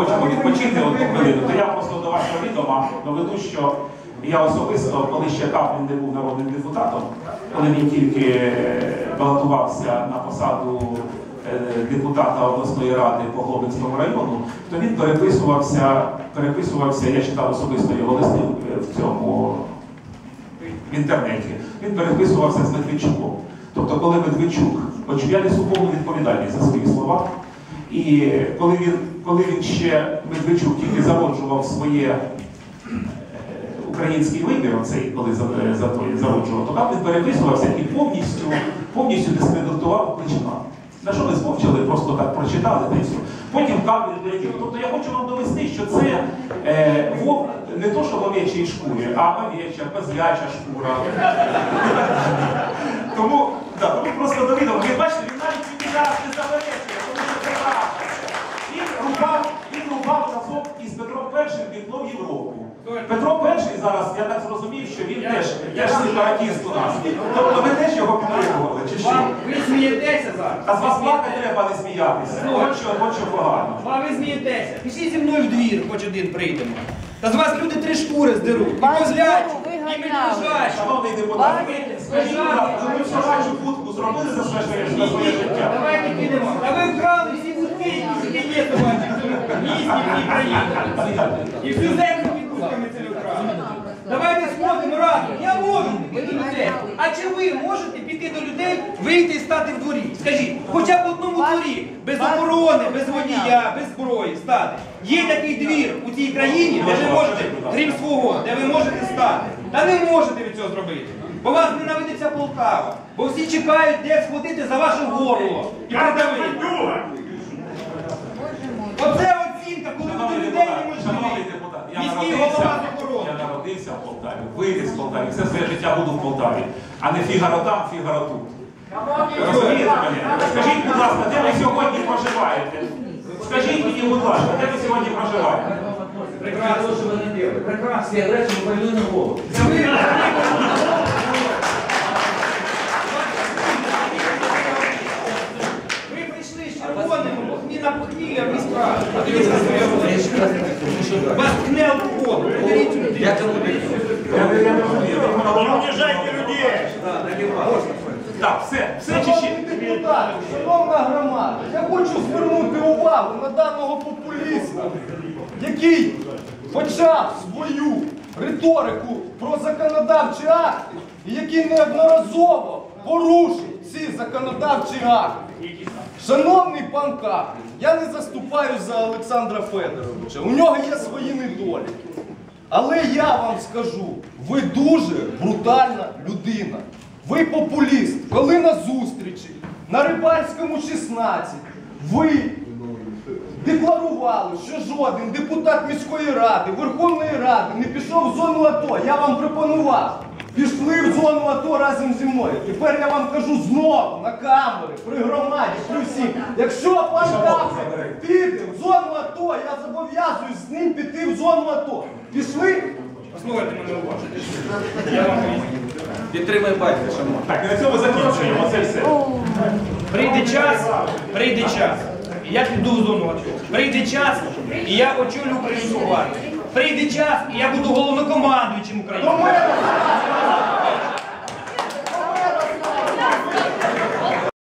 хочемо відпочити одну хвилину, то я просто до вашого відома доведу, що я особисто, коли ще Каплін не був народним депутатом, коли він тільки е, балотувався на посаду е, депутата обласної ради по Глобинському району, то він переписувався, переписувався, я читав особисто його листи е, в цьому в інтернеті. Він переписувався з Медведчуком. Тобто, коли Медведчук, я несу повну відповідальність за свої слова, і коли він, коли він ще Медведчук тільки зароджував своє е, український вибір, оцей, коли е, за той зароджував, то там він переписувався і повністю, повністю дискредитував Кличка. На що ви змовчали, просто так прочитали та й все. Потім реагував. Тобто я хочу вам довести, що це е, вовк не то, що в овечій шкурі, а овеча, козляча шкура. Тому, да, тому просто до відома. Ви бачите, він навіть мені зараз не заперечує, тому що це правда. Він рубав, він рубав разом із Петром І вікно в Європу. Петро І зараз, я так зрозумів, що теж сепаратіст у нас. Тобто ви теж його підтримували, чи що? Вам ви смієтеся зараз. А з вас плакати треба не сміятися. От що, от що погано. А ви смієтеся. Пішли зі мною в двір, хоч один прийдемо. Та з вас люди три шкури здеруть. І Вас козлячу, знову і виганяли. медвежачу. Шановний депутат, ви скажіть, будь ласка, ви собачу будку зробили за своє, за своє життя? Давайте підемо. Та ви вкрали всі будки, які тільки є у вас в місті і всю землю під будками це ви вкрали. Давайте сходимо разом. Я можу піти А чи ви можете піти до людей, вийти і стати в дворі? Скажіть, хоча б в одному дворі, без охорони, без водія, без зброї стати. Є такий двір у цій країні, де ви можете, крім свого, де ви можете стати. Та не можете ви цього зробити. Бо вас ненавидиться Полтава. Бо всі чекають, де схватити за ваше горло і придавити. Оце оцінка, коли ви до Шановний людей депутат, не можете шановний вийти. депутат, я Міський народився, голова з охорони. я народився в Полтаві, виріс з Полтаві, все своє життя буду в Полтаві, а не фігаро там, фігаро тут. Розумієте мене? Скажіть, будь ласка, де ви сьогодні проживаєте? Скажіть мені, будь ласка, де ви сьогодні проживаєте? Прекрасно, що ви не робите. Прекрасно, я речі, на голову. з червоним, похміна похмілля в міська. Вас. Приберіть цю. Я кому Я не унижайте людей! Так, все, все чи депутати, шановна громада, я хочу звернути увагу на даного популіста, який почав свою риторику про законодавчі акти, і який неодноразово порушив ці законодавчі акти. Шановний пан Каплін, я не заступаю за Олександра Федоровича. У нього є свої недоліки. Але я вам скажу, ви дуже брутальна людина. Ви популіст. Коли на зустрічі на Рибальському 16 ви декларували, що жоден депутат міської ради, Верховної Ради не пішов в зону АТО, я вам пропонував. Пішли в зону АТО разом зі мною. Тепер я вам кажу знову на камери, при громаді, при всіх. Якщо пан Каплін піде в зону АТО, я зобов'язуюсь з ним піти в зону АТО. Пішли? Послухайте мене уважно. Я вам поясню. Підтримай батька, шановний. Так, і на цьому закінчуємо. Це все. Прийде час, прийде час. І я піду в зону АТО. Прийде час, і я очолю українську армію. Прийде час, і я буду головнокомандуючим України.